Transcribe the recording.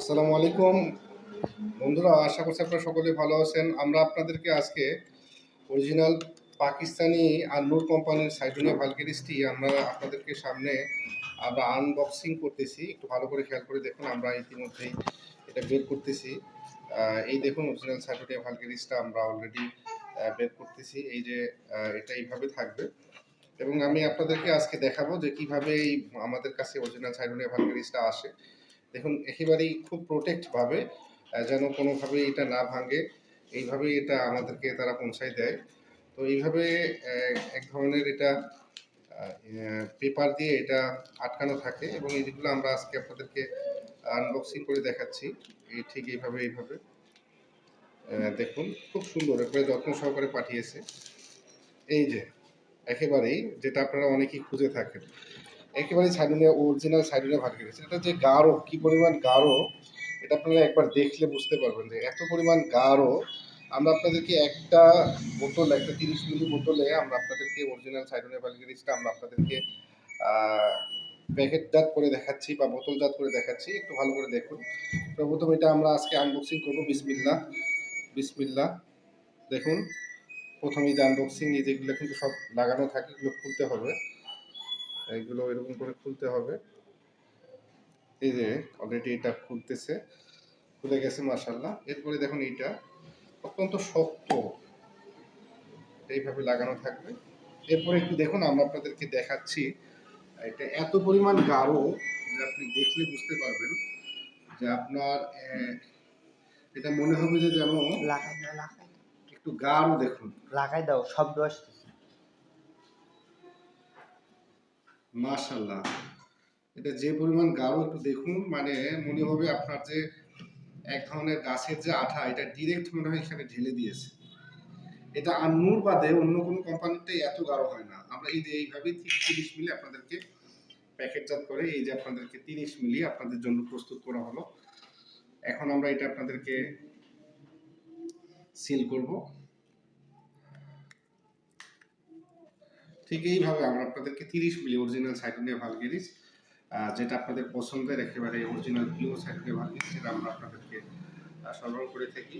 আসসালামু আলাইকুম। বন্ধুরা, আশা করছি আপনারা সকলে ভালো আছেন। আমরা আপনাদেরকে আজকে অরিজিনাল পাকিস্তানি আর আন্নুর কোম্পানির সাইডোনিয়া ভালগেরিসটি আমরা আপনাদেরকে সামনে আমরা আনবক্সিং করতেছি। একটু ভালো করে খেয়াল করে দেখুন, আমরা ইতিমধ্যেই এটা বের করতেছি। এই দেখুন অরিজিনাল সাইডোনিয়া ভালগেরিসটা আমরা অলরেডি বের করতেছি। এই যে এটা এইভাবে থাকবে। এবং আমি আপনাদেরকে আজকে দেখাবো যে কীভাবে এই আমাদের কাছে অরিজিনাল সাইডোনিয়া ভালগেরিসটা আসে। দেখুন একেবারেই খুব প্রোটেক্ট ভাবে আহ, যেন কোনোভাবে এটা না ভাঙে। এইভাবে এটা আমাদেরকে তারা পৌঁছায় দেয়। তো এইভাবে এক ধরনের এটা পেপার দিয়ে এটা আটকানো থাকে এবং এইগুলো আমরা আজকে আপনাদেরকে আনবক্সিং করে দেখাচ্ছি এই ঠিক এইভাবে এইভাবে দেখুন খুব সুন্দর একবারে যত্ন সহকারে পাঠিয়েছে। এই যে একেবারেই যেটা আপনারা অনেকেই খুঁজে থাকেন। একেবারেই সাইডুনিয়া অরিজিনাল সাইডুনিয়া গেছে এটা যে গাঢ়, কি পরিমাণ গাঢ়, এটা আপনারা একবার দেখলে বুঝতে পারবেন যে এত পরিমাণ গাঢ়, আমরা আপনাদেরকে একটা বোতল, একটা তিরিশ মিলি বোতলে আমরা আপনাদেরকে অরিজিনাল সাইডুনিয়া ভালগেরিসটা আমরা আপনাদেরকে প্যাকেটজাত করে দেখাচ্ছি বা বোতলজাত করে দেখাচ্ছি, একটু ভালো করে দেখুন। প্রথম এটা আমরা আজকে আনবক্সিং করব বিসমিল্লা বিসমিল্লা দেখুন। প্রথমেই যে আনবক্সিং এই যেগুলো কিন্তু সব লাগানো থাকে, এগুলো খুলতে হবে। এইগুলো এরকম করে খুলতে হবে। এই যে অলরেডি এটা খুলতেছে খুলে গেছে মাশাল্লাহ এরপরে দেখুন এইটা অত্যন্ত শক্ত। এইভাবে লাগানো থাকবে। এরপরে একটু দেখুন আমরা আপনাদেরকে দেখাচ্ছি এটা এত পরিমাণ গাঢ় যে আপনি দেখলে বুঝতে পারবেন যে আপনার এটা মনে হবে যে যেন একটু গাঢ় দেখুন। লাগাই দাও শব্দ আসতেছে মাশাল্লাহ এটা যে পরিমাণ গাঢ় একটু দেখুন মানে মনে হবে আপনার যে এক ধরনের গাছের যে আঠা, এটা ডিরেক্ট মনে হয় এখানে ঢেলে দিয়েছে। এটা আন্নুর বাদে অন্য কোনো কোম্পানিতে এত গাঢ় হয় না। আমরা এই যে এইভাবেই তিরিশ মিলি আপনাদেরকে প্যাকেটজাত করে, এই যে আপনাদেরকে তিরিশ মিলি আপনাদের জন্য প্রস্তুত করা হলো। এখন আমরা এটা আপনাদেরকে সিল করব। ঠিক এইভাবে আমরা আপনাদেরকে তিরিশ মিলি অরিজিনাল সাইটোনিয়া ভালগেরিস যেটা আপনাদের পছন্দের, একেবারে অরিজিনাল পিওর সাইটোনিয়া ভালগেরিস সেটা আমরা আপনাদেরকে সরবরাহ করে থাকি।